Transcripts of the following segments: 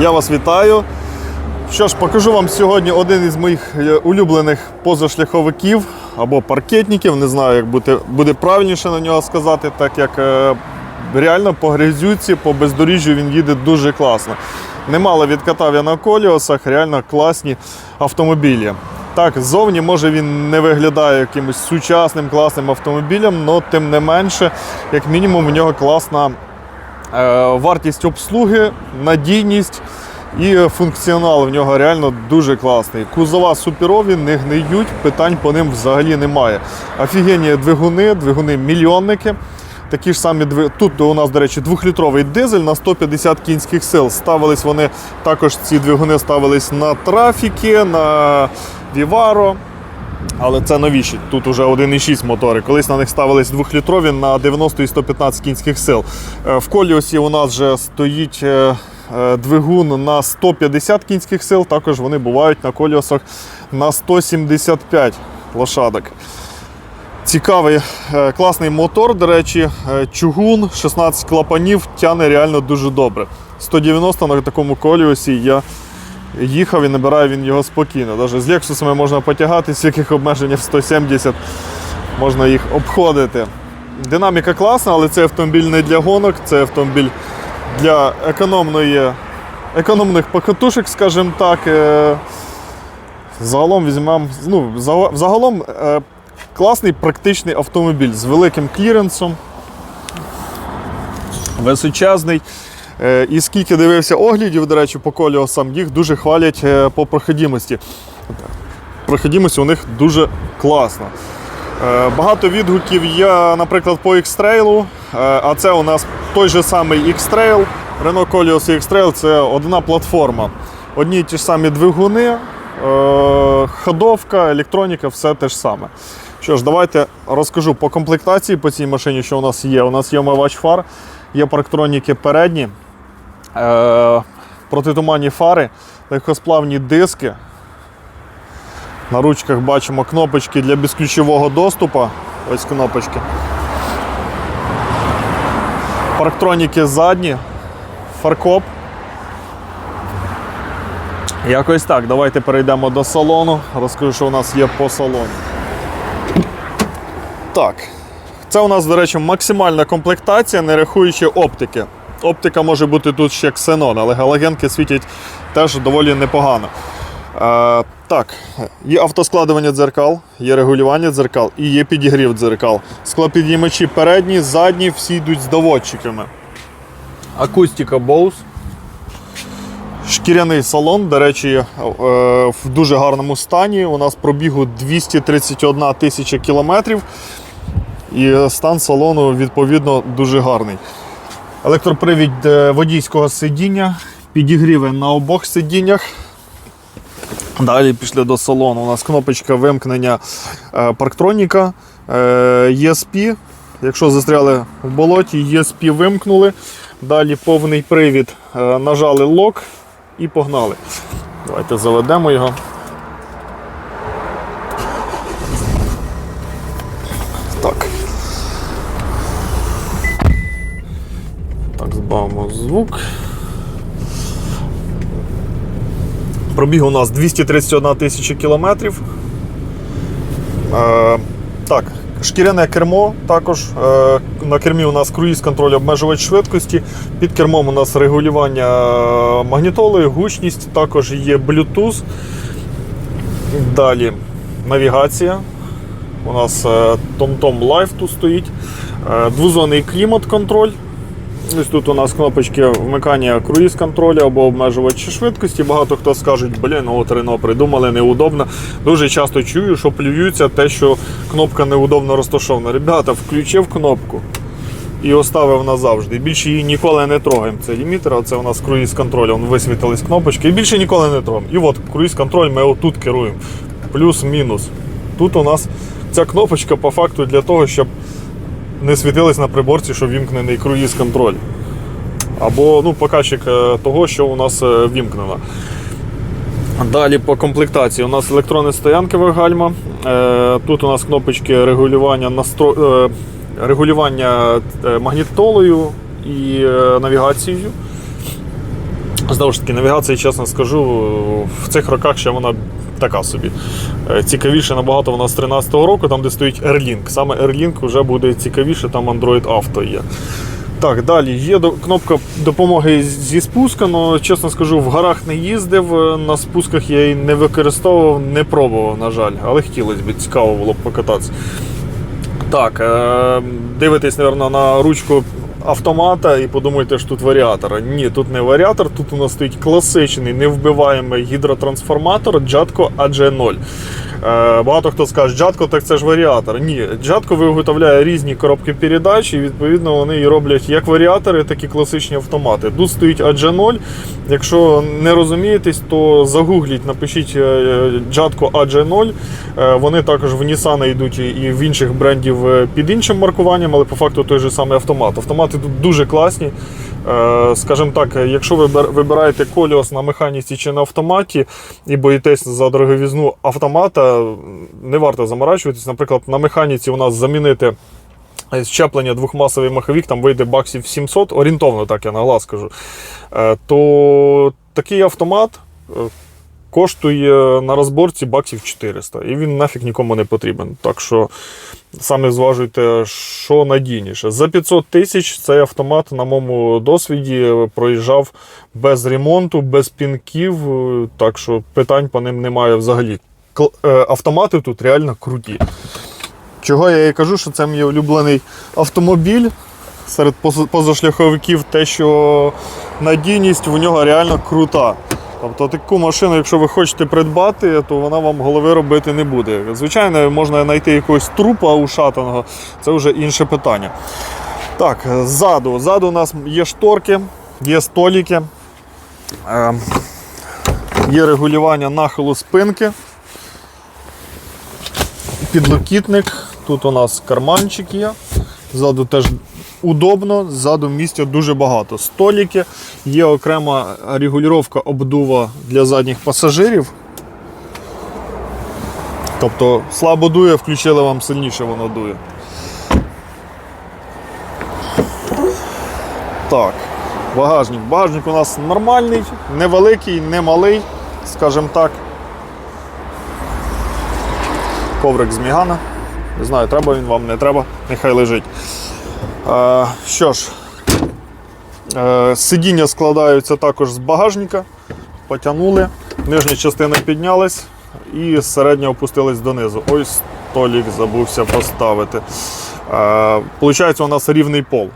Я вас вітаю. Що ж, покажу вам сьогодні один із моїх е, улюблених позашляховиків або паркетників. Не знаю, як буде, буде правильніше на нього сказати, так як е, реально по грязюці, по бездоріжжю він їде дуже класно. Немало відкатав я на коліосах, реально класні автомобілі. Так, ззовні може він не виглядає якимось сучасним класним автомобілем, але тим не менше, як мінімум, в нього класна Вартість обслуги, надійність і функціонал в нього реально дуже класний. Кузова суперові, не гниють, питань по ним взагалі немає. Офігенні двигуни, двигуни мільйонники. Такі ж самі. Тут у нас, до речі, двохлітровий дизель на 150 кінських сил. Ставились вони також ці двигуни ставились на трафіки, на Віваро. Але це новіші. Тут уже 1,6 мотори. Колись на них ставились двохлітрові на 90 і 115 кінських сил. Е, В коліосі у нас вже стоїть е, е, двигун на 150 кінських сил. Також вони бувають на коліосах на 175 лошадок. Цікавий, класний мотор, до речі, чугун, 16 клапанів, тяне реально дуже добре. 190 на такому коліосі я їхав і набирає він його спокійно. Навіть з Лексусами можна потягати, з яких обмеження в 170 можна їх обходити. Динаміка класна, але це автомобіль не для гонок, це автомобіль для економної, економних покатушек, скажімо так. Е, Загалом візьмемо. Ну, загалом е, класний практичний автомобіль з великим кліренсом, височезний. Е, І скільки дивився оглядів, до речі, по коліосам, їх дуже хвалять е, по проходимості. Проходимость у них дуже класна. Е, Багато відгуків є, наприклад, по X-Trail, а це у нас той же самий X-Trail. Renault Koleos і X-Trail це одна платформа. Одні й ті ж самі двигуни, ходовка, електроніка, все те ж саме. Що ж, давайте розкажу по комплектації по цій машині, що у нас є. У нас є омивач фар, є парктроніки передні, протитуманні фари, легкосплавні диски. На ручках бачимо кнопочки для безключового доступу. Ось кнопочки. Парктроніки задні, фаркоп. Якось так. Давайте перейдемо до салону. Розкажу, що у нас є по салону. Так. Це у нас, до речі, максимальна комплектація, не рахуючи оптики. Оптика може бути тут ще ксенон, але галогенки світять теж доволі непогано. Е, так, є автоскладування дзеркал, є регулювання дзеркал і є підігрів дзеркал. Склопідіймачі передні, задні, всі йдуть з доводчиками. Акустика Bose. Шкіряний салон, до речі, е, в дуже гарному стані. У нас пробігу 231 тисяча кілометрів. І стан салону, відповідно, дуже гарний. Електропривід е, водійського сидіння, підігріви на обох сидіннях. Далі пішли до салону. У нас кнопочка вимкнення е, парктроніка, е, ESP. Якщо застряли в болоті, ESP вимкнули. Далі повний привід, е, нажали лок і погнали. Давайте заведемо його. Так. Так, звук. Пробіг у нас 231 тисяча кілометрів. Е, так, шкіряне кермо також. Е, на кермі у нас круїз контроль обмежувач швидкості. Під кермом у нас регулювання магнітоли, гучність, також є Bluetooth. Далі навігація. У нас е, TomTom Live тут стоїть. Е, Двозонний клімат-контроль. Ось тут у нас кнопочки вмикання круїз контролю або обмежувачі швидкості. Багато хто скажуть, блін, от Рено придумали, неудобно. Дуже часто чую, що плюються те, що кнопка неудобно розташована. Ребята, включив кнопку і оставив назавжди. Більше її ніколи не трогаємо. Це лімітер, а це у нас круїз контроль. Вон висвітились кнопочки. І більше ніколи не трогаємо. І от круїз контроль ми отут керуємо. Плюс-мінус. Тут у нас ця кнопочка по факту для того, щоб не світились на приборці, що вімкнений круїз контроль. Або ну, показчик е, того, що у нас е, вімкнено. Далі по комплектації у нас електронне стоянкове гальма. Е, Тут у нас кнопочки регулювання настро... регулювання магнітолою і навігацією. Знову ж таки, навігація, чесно скажу, в цих роках ще вона така собі. Е, Цікавіше набагато вона з 13-го року, там де стоїть Airlink. Саме Airlink вже буде цікавіше, там Android Auto є. Так, далі є кнопка допомоги зі спуску, але чесно скажу, в горах не їздив, е, на спусках я її не використовував, не пробував, на жаль, але хотілося б, цікаво було б покататися. Так, е, дивитесь, мабуть, на ручку автомата і подумайте, що тут варіатора. Ні, тут не варіатор, тут у нас стоїть класичний невбиваємий гідротрансформатор Jatco AG0. Е, багато хто скаже, Jatco, так це ж варіатор. Ні, Jatco виготовляє різні коробки передач, і відповідно вони і роблять як варіатори, так і класичні автомати. Тут стоїть AG0. Якщо не розумієтесь, то загугліть, напишіть е, Jatco AG0. Е, Вони також в Nissan йдуть і- в інших брендів під іншим маркуванням, але по факту той же самий автомат. Автомати тут дуже класні. Е, Скажімо так, якщо ви вибираєте коліос на механіці чи на автоматі і боїтесь за дороговізну автомата, не варто заморачуватись. Наприклад, на механіці у нас замінити щеплення двохмасовий маховік, там вийде баксів 700, орієнтовно так я на глаз кажу. Е, То такий автомат е, коштує на розборці баксів 400, і він нафіг нікому не потрібен. Так що саме зважуйте, що надійніше. За 500 тисяч цей автомат, на моєму досвіді, проїжджав без ремонту, без пінків, так що питань по ним немає взагалі. Е, Автомати тут реально круті. Чого я і кажу, що це мій улюблений автомобіль серед позашляховиків, те, що надійність в нього реально крута. Тобто таку машину, якщо ви хочете придбати, то вона вам голови робити не буде. Звичайно, можна знайти якогось трупа ушатаного, це вже інше питання. Так, ззаду. Ззаду у нас є шторки, є століки, е, є регулювання нахилу спинки підлокітник. Тут у нас карманчик є. Ззаду теж удобно, ззаду місця дуже багато. Століки, є окрема регулювання обдува для задніх пасажирів. Тобто слабо дує, включили вам сильніше воно дує. Так, багажник. Багажник у нас нормальний, невеликий, не малий, скажімо так. коврик з Мігана. Не знаю, треба він вам, не треба, нехай лежить. Що ж, е, сидіння складаються також з багажника. Потягнули, нижня частина піднялась і середня опустилась донизу. Ось столік забувся поставити. Е, Получається, у нас рівний пол.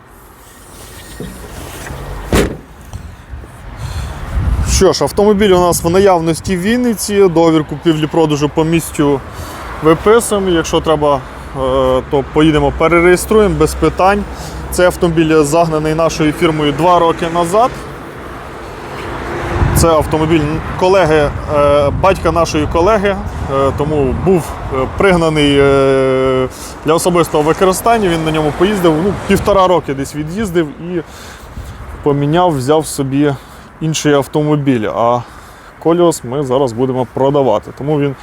Що ж, автомобіль у нас в наявності в Вінниці, договір купівлі-продажу по місцю виписуємо. Якщо треба, то поїдемо перереєструємо без питань. Цей автомобіль загнаний нашою фірмою два роки назад. Це автомобіль колеги, е, батька нашої колеги, е, тому був е, пригнаний е, для особистого використання. Він на ньому поїздив. Ну, півтора роки десь від'їздив і поміняв, взяв собі інший автомобіль. А Коліос ми зараз будемо продавати. Тому він,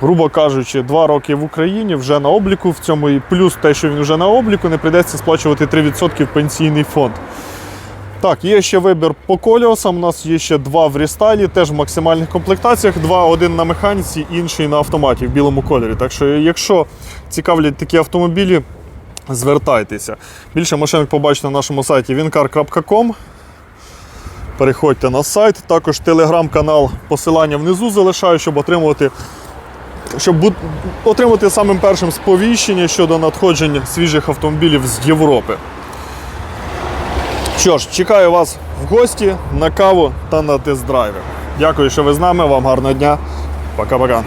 грубо кажучи, два роки в Україні вже на обліку в цьому і плюс те, що він вже на обліку, не прийдеться сплачувати 3% в пенсійний фонд. Так, є ще вибір по коліосам. У нас є ще два в рестайлі, теж в максимальних комплектаціях. Два, один на механіці, інший на автоматі в білому кольорі. Так що, якщо цікавлять такі автомобілі, звертайтеся. Більше машин побачите на нашому сайті wincar.com. Переходьте на сайт, також телеграм-канал, посилання внизу залишаю, щоб отримувати, щоб отримати самим першим сповіщення щодо надходження свіжих автомобілів з Європи. Що ж, чекаю вас в гості на каву та на тест-драйви. Дякую, що ви з нами. Вам гарного дня. Пока-пока.